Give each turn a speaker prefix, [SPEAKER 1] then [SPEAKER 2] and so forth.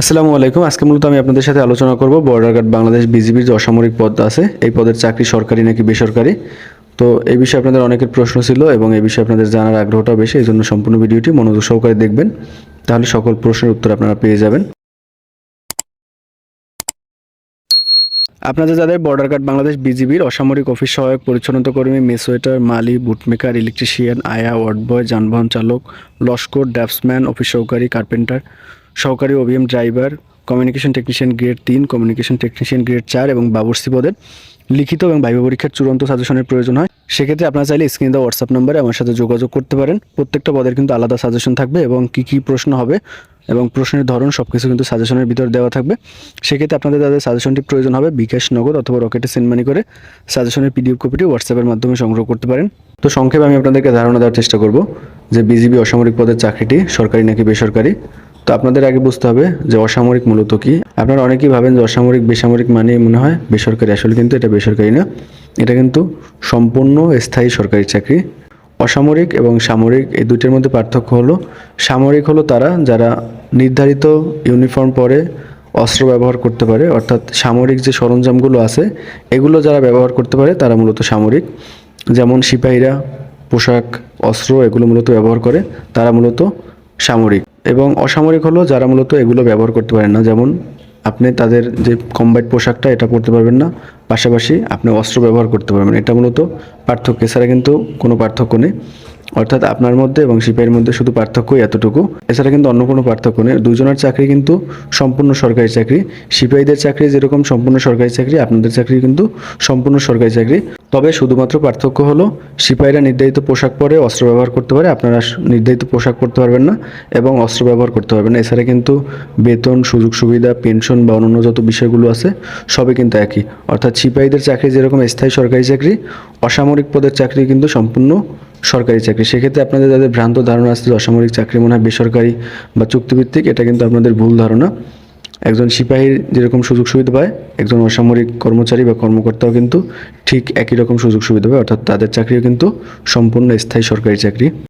[SPEAKER 1] আসসালামু আলাইকুম। আজকে মূলত আমি আপনাদের সাথে আলোচনা করব বর্ডার গার্ড বাংলাদেশ বিজিবির যে অসামরিক পদ আছে, এই পদের চাকরি সরকারি নাকি বেসরকারি? তো এই বিষয়ে আপনাদের অনেকের প্রশ্ন ছিল এবং এই বিষয়ে আপনাদের জানার আগ্রহটা বেশি, এই জন্য সম্পূর্ণ ভিডিওটি মনোযোগ সহকারে দেখবেন। তাহলে সকল প্রশ্নের উত্তর আপনারা পেয়ে যাবেন। আপনাদের যাদের বর্ডার গার্ড বাংলাদেশ বিজিবির অসামরিক অফিস সহায়ক পরিচ্ছন্নতা কর্মী মেসোয়েটার মালি, বুটমেকার, ইলেকট্রিশিয়ান, আয়া ওয়ার্ড বয় যানবাহন চালক, লস্কর ড্যাপসম্যান অফিস সহকারী, কার্পেন্টার সহকারী OBM driver communication technician grade তিন কমিউনিকেশন টেকনিশিয়ান গ্রেড চার এবং বাবুর্সি পদের লিখিত এবং ভাইবা পরীক্ষার চূড়ান্ত সাজেশনের প্রয়োজন হয়। সেক্ষেত্রে আপনারা চাইলে স্ক্রিনে দেওয়া হোয়াটসঅ্যাপ নম্বরে আমার সাথে যোগাযোগ করতে পারেন। প্রত্যেকটা পদের কিন্তু আলাদা সাজেশন থাকবে এবং কী কী প্রশ্ন হবে এবং প্রশ্নের ধরন সব কিছু কিন্তু সাজেশনের ভিতর দেওয়া থাকবে। সেক্ষেত্রে আপনাদের তাদের সাজেশনটি প্রয়োজন হবে বিকাশ নগদ অথবা রকেটে সেন্ড মানি করে সাজেশনের পিডিএফ কপিটি হোয়াটসঅ্যাপের মাধ্যমে সংগ্রহ করতে পারেন। তো সংক্ষেপে আমি আপনাদেরকে ধারণা দেওয়ার চেষ্টা করব যে বিজিবি অসামরিক পদের চাকরিটি সরকারি নাকি বেসরকারি। তো আপনাদের আগে বুঝতে হবে যে অসামরিক মূলত কি। আপনারা অনেকেই ভাবেন যে অসামরিক, বেসামরিক মানে মনে হয় বেসরকারি। আসলে কিন্তু এটা বেসরকারি না। এটা কিন্তু সম্পূর্ণ স্থায়ী সরকারি চাকরি। অসামরিক এবং সামরিক এই দুইটার মধ্যে পার্থক্য হলো, সামরিক হলো তারা যারা নির্ধারিত ইউনিফর্ম পরে অস্ত্র ব্যবহার করতে পারে, অর্থাৎ সামরিক যে সরঞ্জামগুলো আছে, এগুলো যারা ব্যবহার করতে পারে তারা মূলত সামরিক। যেমন সিপাহীরা পোশাক, অস্ত্র এগুলো মূলত ব্যবহার করে, তারা মূলত সামরিক। এবং অসামরিক হলো যারা মূলত এগুলো ব্যবহার করতে পারেন না, যেমন আপনি তাদের যে কম্বাইট পোশাকটা, এটা পরতে পারবেন না, পাশাপাশি আপনি অস্ত্র ব্যবহার করতে পারবেন। এটা মূলত পার্থক্য, এছাড়া কিন্তু কোনো পার্থক্য নেই। অর্থাৎ আপনার মধ্যে এবং সিপাহীর মধ্যে শুধু পার্থক্যই এতটুকু। এছাড়া কিন্তু অন্য কোনো পার্থক্য নেই। দুজনের চাকরি কিন্তু সম্পূর্ণ সরকারি চাকরি। সিপাহীদের চাকরি যেরকম সম্পূর্ণ সরকারি চাকরি, আপনাদের চাকরি কিন্তু সম্পূর্ণ সরকারি চাকরি। তবে শুধুমাত্র পার্থক্য হলো সিপাহীরা নির্ধারিত পোশাক পরে অস্ত্র ব্যবহার করতে পারে, আপনারা নির্ধারিত পোশাক পরতে পারবেন না এবং অস্ত্র ব্যবহার করতে পারবেন না। এছাড়া কিন্তু বেতন, সুযোগ সুবিধা, পেনশন বা অন্যান্য যত বিষয়গুলো আছে, সবই কিন্তু একই। অর্থাৎ সিপাহীদের চাকরি যেরকম স্থায়ী সরকারি চাকরি, অসামরিক পদের চাকরি কিন্তু সম্পূর্ণ সরকারি চাকরি। সেক্ষেত্রে আপনাদের যাদের ভ্রান্ত ধারণা আসছে অসামরিক চাকরি মনে হয় বেসরকারি বা চুক্তিভিত্তিক, এটা কিন্তু আপনাদের ভুল ধারণা। একজন সিপাহীর যেরকম সুযোগ সুবিধা পায়, একজন অসামরিক কর্মচারী বা কর্মকর্তাও কিন্তু ঠিক একই রকম সুযোগ সুবিধা পায়, অর্থাৎ তাদের চাকরিও কিন্তু সম্পূর্ণ স্থায়ী সরকারি চাকরি।